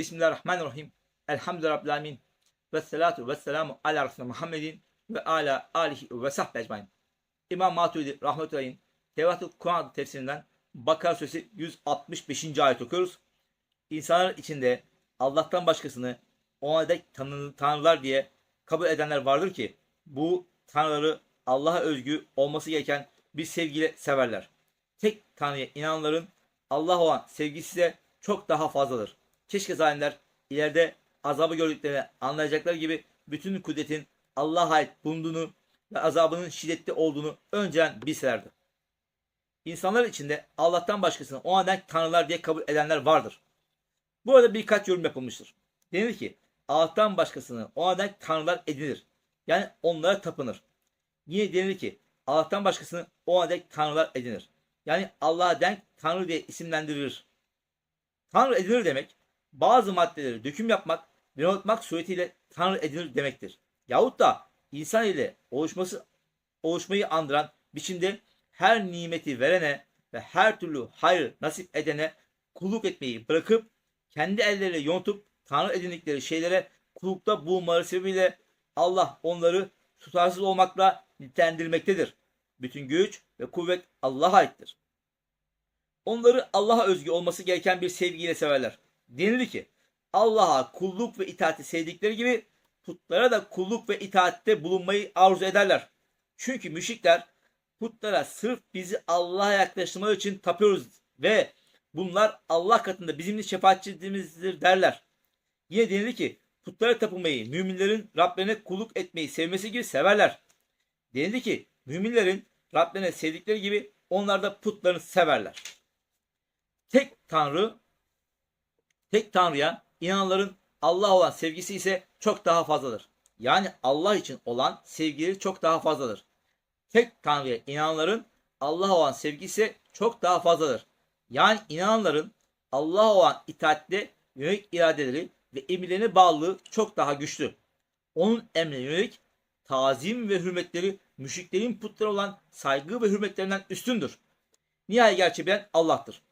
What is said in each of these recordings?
Bismillahirrahmanirrahim. Elhamdülillahi Rabbil. Ve salatu ve selamu ala Resulü Muhammedin ve ala alihi ve sahbihi ecmain. İmam Maturidi Rahmetullah'in Tevratül Kur'an adlı tefsirinden Bakara Suresi 165. ayet okuyoruz. İnsanlar içinde Allah'tan başkasını ona dek tanrılar diye kabul edenler vardır ki bu tanrıları Allah'a özgü olması gereken bir sevgiyle severler. Tek tanrıya inananların Allah olan sevgisi ise çok daha fazladır. Keşke zalimler ileride azabı gördüklerini anlayacakları gibi bütün kudretin Allah'a ait bulunduğunu ve azabının şiddetli olduğunu önceden bilselerdi. İnsanlar içinde Allah'tan başkasını o anda tanrılar diye kabul edenler vardır. Bu arada birkaç yorum yapılmıştır. Denir ki Allah'tan başkasını o anda tanrılar edinir. Yani onlara tapınır. Yine denir ki Allah'tan başkasını o anda tanrılar edinir. Yani Allah'a denk tanrı diye isimlendirilir. Tanrı edinir demek bazı maddeleri döküm yapmak unutmak suretiyle tanrı edinir demektir. Yahut da insan ile oluşması oluşmayı andıran biçimde her nimeti verene ve her türlü hayır nasip edene kulluk etmeyi bırakıp kendi elleriyle yontup tanrı edindikleri şeylere kullukta bulunmaları sebebiyle Allah onları tutarsız olmakla nitelendirmektedir. Bütün güç ve kuvvet Allah'a aittir. Onları Allah'a özgü olması gereken bir sevgiyle severler. Denildi ki Allah'a kulluk ve itaati sevdikleri gibi putlara da kulluk ve itaatte bulunmayı arzu ederler. Çünkü müşrikler putlara sırf bizi Allah'a yaklaştırmak için tapıyoruz ve bunlar Allah katında bizimle şefaatçimizdir derler. Yine denildi ki putlara tapınmayı müminlerin Rablerine kulluk etmeyi sevmesi gibi severler. Denildi ki müminlerin Rablerine sevdikleri gibi onlar da putlarını severler. Tek Tanrı tek Tanrı'ya inananların Allah olan sevgisi ise çok daha fazladır. Yani Allah için olan sevgileri çok daha fazladır. Tek Tanrı'ya inananların Allah olan sevgisi ise çok daha fazladır. Yani inananların Allah olan itaatle yönelik iradeleri ve emirlerine bağlılığı çok daha güçlü. Onun emrine yönelik tazim ve hürmetleri müşriklerin putlara olan saygı ve hürmetlerinden üstündür. Nihayet gerçeği bilen Allah'tır.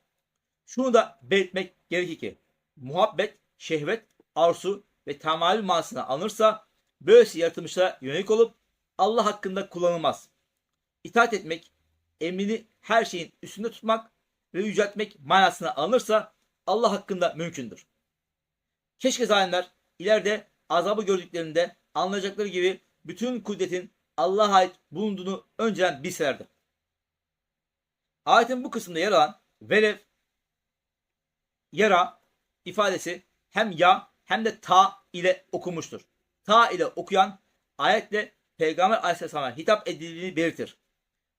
Şunu da belirtmek gerekir ki muhabbet, şehvet, arzu ve tamayül manasına alınırsa böylesi yaratılmışlara yönelik olup Allah hakkında kullanılmaz. İtaat etmek, emrini her şeyin üstünde tutmak ve yüceltmek manasına alınırsa Allah hakkında mümkündür. Keşke zalimler ileride azabı gördüklerinde anlayacakları gibi bütün kudretin Allah'a ait bulunduğunu önceden bilselerdi. Ayetin bu kısmında yer alan velev, yara ifadesi hem ya hem de ta ile okunmuştur. Ta ile okuyan ayetle Peygamber Aleyhisselam'a hitap edildiğini belirtir.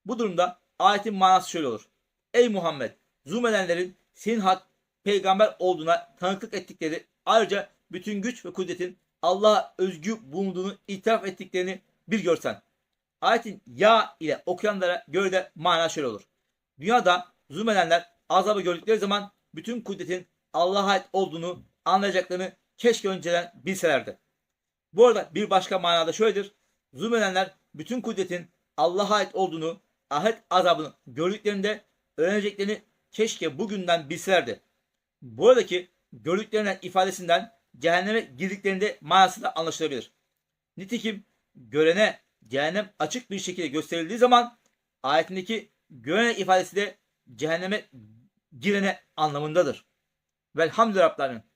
Bu durumda ayetin manası şöyle olur. Ey Muhammed! Zulmedenlerin senin hak peygamber olduğuna tanıklık ettikleri ayrıca bütün güç ve kudretin Allah'a özgü bulunduğunu itiraf ettiklerini bir görsen. Ayetin ya ile okuyanlara göre de mana şöyle olur. Dünyada zulmedenler azabı gördükleri zaman bütün kudretin Allah'a ait olduğunu anlayacaklarını keşke önceden bilselerdi. Bu arada bir başka manada şöyledir. Zulmedenler bütün kudretin Allah'a ait olduğunu, ahiret azabını gördüklerinde öğreneceklerini keşke bugünden bilselerdi. Buradaki gördüklerinden ifadesinden cehenneme girdiklerinde manası da anlaşılabilir. Nitekim görene cehennem açık bir şekilde gösterildiği zaman ayetindeki görene ifadesi de cehenneme girene anlamındadır. Velhamdülillah Rabbil Alemin.